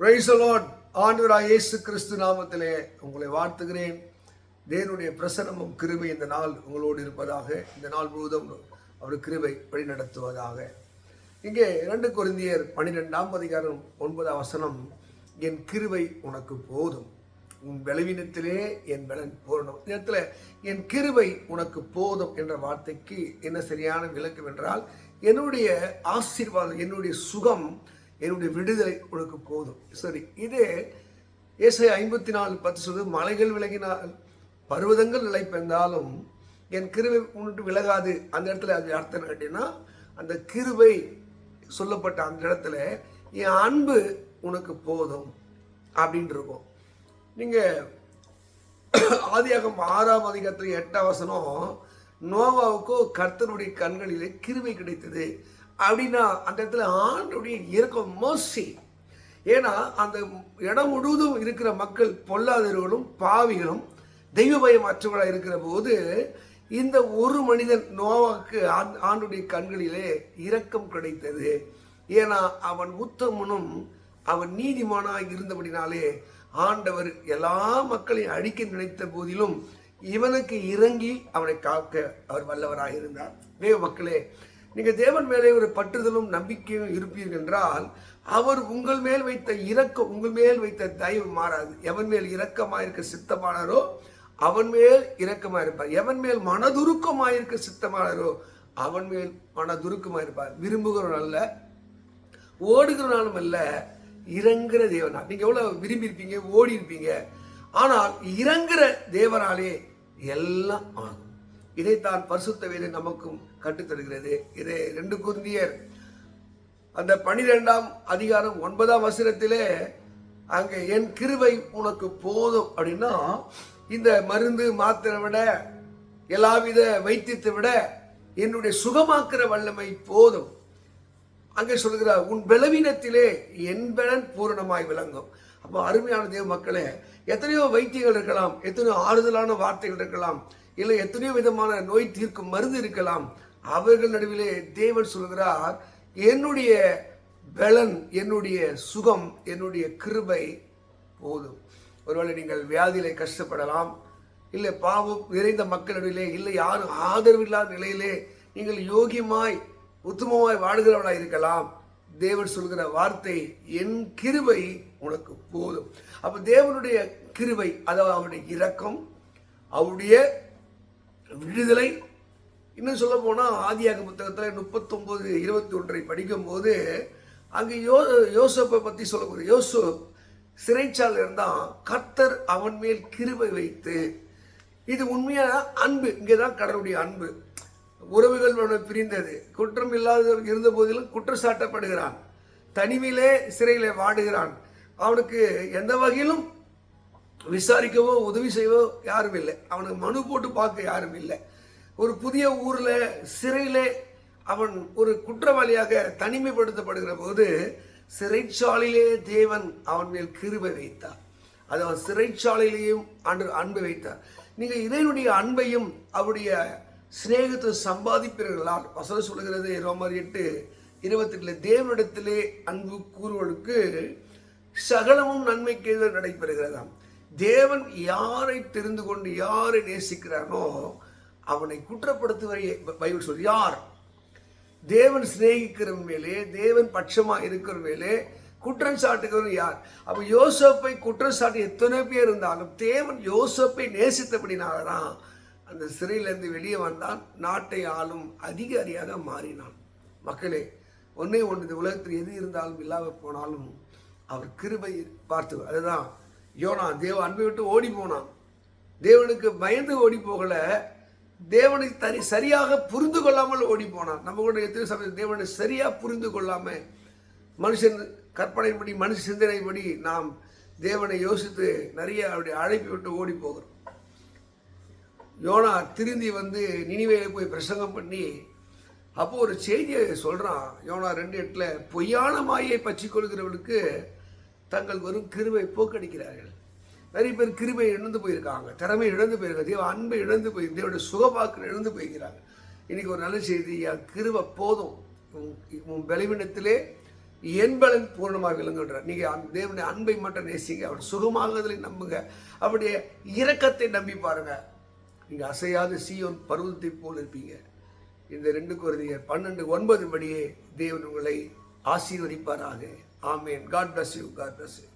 பிரைசலாட் ஆண்டவராய் இயேசு கிறிஸ்து நாமத்திலே உங்களை வாழ்த்துகிறேன். தேவனுடைய பிரசனமும் கிருபை இந்த நாள் உங்களோடு இருப்பதாக இந்த நாள் முழுவதும் அவர் கிருபை வழிநடத்துவதாக. இங்கே இரண்டு குருந்தியர் பன்னிரெண்டாம் அதிகாரம் ஒன்பதாம் வசனம் என் கிருவை உனக்கு போதும். உன் பலவீனத்திலே என் பலன் போரணும். இந்த இடத்துல என் கிருவை உனக்கு போதும் என்ற வார்த்தைக்கு என்ன சரியான விளக்கம் என்றால் என்னுடைய ஆசீர்வாதம் என்னுடைய சுகம் என்னுடைய விடுதலை உனக்கு போதும். சரி இதே இயேசை ஐம்பத்தி நாலு பத்து சொல்லுது மலைகள் விலகினால் பருவதங்கள் நிலை பெய்ந்தாலும் என் கிருவை உன்னிட்டு விலகாது. அந்த இடத்துல அது அர்த்தம் கேட்டீங்கன்னா அந்த கிருவை சொல்லப்பட்ட அந்த இடத்துல என் அன்பு உனக்கு போதும். அப்படின்ட்டு இருக்கும். நீங்கள் ஆதியாகம் ஆறாம் அதிகாரத்தில் எட்டாம் வசனம் நோவாவுக்கோ கர்த்தனுடைய கண்களிலே கிருபை கிடைத்தது. அப்படின்னா அந்த இடத்துல ஆண்டுடைய இறக்கம் மோசி ஏன்னா அந்த இடம் முழுவதும் இருக்கிற மக்கள் பொல்லாதவர்களும் பாவிகளும் தெய்வ பயம் அற்றவர்களாக இருக்கிற போது இந்த ஒரு மனிதன் நோவாக்கு ஆண்- ஆண்டுடைய கண்களிலே இரக்கம் கிடைத்தது. ஏன்னா அவன் உத்தமனும் அவன் நீதிமானாக இருந்தபடினாலே ஆண்டவர் எல்லா மக்களையும் அழிக்க நினைத்த போதிலும் இவனுக்கு இறங்கி அவனை காக்க அவர் வல்லவராக இருந்தார் தேவ மக்களே நீங்க தேவன் மேலே ஒரு பற்றுதலும் நம்பிக்கையும் இருப்பீர்கள் என்றால் அவர் உங்கள் மேல் வைத்த இரக்கம் உங்கள் மேல் வைத்த தயவு மாறாது. எவன் மேல் இரக்கமாயிருக்க சித்தமானாரோ அவன் மேல் இரக்கமாயிருப்பார். எவன் மேல் மனதுருக்கமாயிருக்க சித்தமானாரோ அவன் மேல் மனதுருக்கமாயிருப்பார். விரும்புகிறவன் அல்ல ஓடுகிறனாலும் அல்ல இறங்குற தேவனா. நீங்க எவ்வளவு விரும்பியிருப்பீங்க ஓடி இருப்பீங்க ஆனால் இறங்குற தேவனாலே எல்லாம் ஆகும். இதைத்தான் பரிசுத்த வேலை நமக்கும் கற்றுத்தருகிறது. இதே ரெண்டு குருந்தியர் அந்த பனிரெண்டாம் அதிகாரம் ஒன்பதாம் வசனத்திலே அங்கே என் கிருவை உனக்கு போதும் அப்படின்னா இந்த மருந்து மாத்திரை விட எல்லாவித வைத்தியத்தை விட என்னுடைய சுகமாக்குற வல்லமை போதும் அங்கே சொல்கிறார் உன் பலவீனத்திலே என் பலன் பூரணமாய் விளங்கும் அப்போ அருமையான தேவ மக்களே எத்தனையோ வைத்தியங்கள் இருக்கலாம் எத்தனையோ ஆறுதலான வார்த்தைகள் இருக்கலாம் இல்லை எத்தனையோ விதமான நோய் தீர்க்கும் மருந்து இருக்கலாம் அவர்கள் நடுவிலே தேவன் சொல்கிறார் என்னுடைய பலன் என்னுடைய சுகம் என்னுடைய கிருபை போதும். ஒருவேளை நீங்கள் வியாதியிலே கஷ்டப்படலாம் இல்லை பாவம் நிறைந்த மக்களிடையிலே இல்லை யாரும் ஆதரவில்லாத நிலையிலே நீங்கள் யோகியமாய் உத்தமமாய் வாழ்கிறவனாய் இருக்கலாம். தேவன் சொல்கிற வார்த்தை என் கிருபை உனக்கு போதும். அப்ப தேவனுடைய கிருபை அதாவது அவருடைய இரக்கம் அவருடைய விடுதலை இன்னும் சொல்ல போனால் ஆதியாக புத்தகத்தில் முப்பத்தொம்போது இருபத்தி ஒன்றை படிக்கும்போது அங்கே யோ யோசப்பை பற்றி சொல்லக்கூடிய யோசப் சிறைச்சாலை இருந்தான் கர்த்தர் அவன் மேல் கிருபை வைத்து இது உண்மையான அன்பு. இங்கே தான் கடவுளுடைய அன்பு. உறவுகள் அவனை பிரிந்தது. குற்றம் இல்லாத இருந்த போதிலும் குற்றச்சாட்டப்படுகிறான் தனிமையிலே சிறையில் வாடுகிறான். அவனுக்கு எந்த வகையிலும் விசாரிக்கவோ உதவி செய்யவோ யாரும் இல்லை. அவனுக்கு மனு போட்டு பார்க்க யாரும் இல்லை. ஒரு புதிய ஊரில் சிறையிலே அவன் ஒரு குற்றவாளியாக தனிமைப்படுத்தப்படுகிற போது சிறைச்சாலையிலே தேவன் அவன் மேல் கிருபை வைத்தார். அது அவன் சிறைச்சாலையிலேயும் அன்று அன்பு வைத்தார். நீங்கள் இதனுடைய அன்பையும் அவருடைய சிநேகத்தை சம்பாதிப்பீர்களால் வசனம் சொல்கிறது ரோமர் எட்டு இருபத்தெட்டில் தேவனிடத்திலே அன்பு கூறுவனுக்கு சகலமும் நன்மைக்கு எதிர் நடைபெறுகிறதாம். தேவன் யாரை தெரிந்து கொண்டு யாரை நேசிக்கிறானோ அவனை குற்றப்படுத்துவதை பைபிள் சொல் யார்? தேவன் சிநேகிக்கிறவன் மேலே தேவன் பட்சமாக இருக்கிற மேலே குற்றம் சாட்டுகிறவன் யார்? அப்போ யோசப்பை குற்றம் சாட்டு எத்தனை பேர் இருந்தாலும் தேவன் யோசப்பை நேசித்தபடினால்தான் அந்த சிறையிலேருந்து வெளியே வந்தான். நாட்டை ஆளும் அதிகாரியாக மாறினான். மக்களே ஒன்றே ஒன்று இந்த உலகத்தில் எது இருந்தாலும் இல்லாமல் போனாலும் அவர் கிருபை பார்த்து அதுதான் யோனா தேவ அன்பை விட்டு ஓடி போனான். தேவனுக்கு பயந்து ஓடி போகலை. தேவனை தனி சரியாக புரிந்து கொள்ளாமல் ஓடி போனான். நம்ம கூட எத்தனை சமயம் தேவனை சரியா புரிந்து கொள்ளாமல் மனுஷன் கற்பனைப்படி மனுஷ சிந்தனைப்படி நாம் தேவனை யோசித்து நிறைய அவருடைய அழைப்பி விட்டு ஓடி போகிறோம். யோனா திருந்தி வந்து நினைவேல போய் பிரசங்கம் பண்ணி அப்போ ஒரு செய்தியை சொல்றான். யோனா ரெண்டு எட்டில் பொய்யான மாயை பற்றி கொள்கிறவர்களுக்கு தங்கள் வரும் கிருவை போக்கடிக்கிறார்கள். நிறைய பேர் கிருபை இழந்து போயிருக்காங்க. திறமை இழந்து போயிருக்காங்க. தேவ அன்பை இழந்து போய் தேவோட சுகபாக்கு இழந்து போயிருக்கிறாங்க இன்னைக்கு ஒரு நல்ல செய்தி கிருபை போதும். உன் உன் பலவீனத்திலே என் பலன் பூர்ணமாக விளங்குன்றார் நீங்கள் அந்த தேவனுடைய அன்பை மட்டும் நேசிங்க. அவர் சுகமாகுதலை நம்புங்க. அவருடைய இரக்கத்தை நம்பி பாருங்க. நீங்கள் அசையாத சீயோன் பருவத்தை போல் இருப்பீங்க. இந்த ரெண்டு குருதியர் பன்னெண்டு ஒன்பது படியே தேவன் உங்களை ஆசீர்வதிப்பாராக. ஆமேன். God bless you god bless you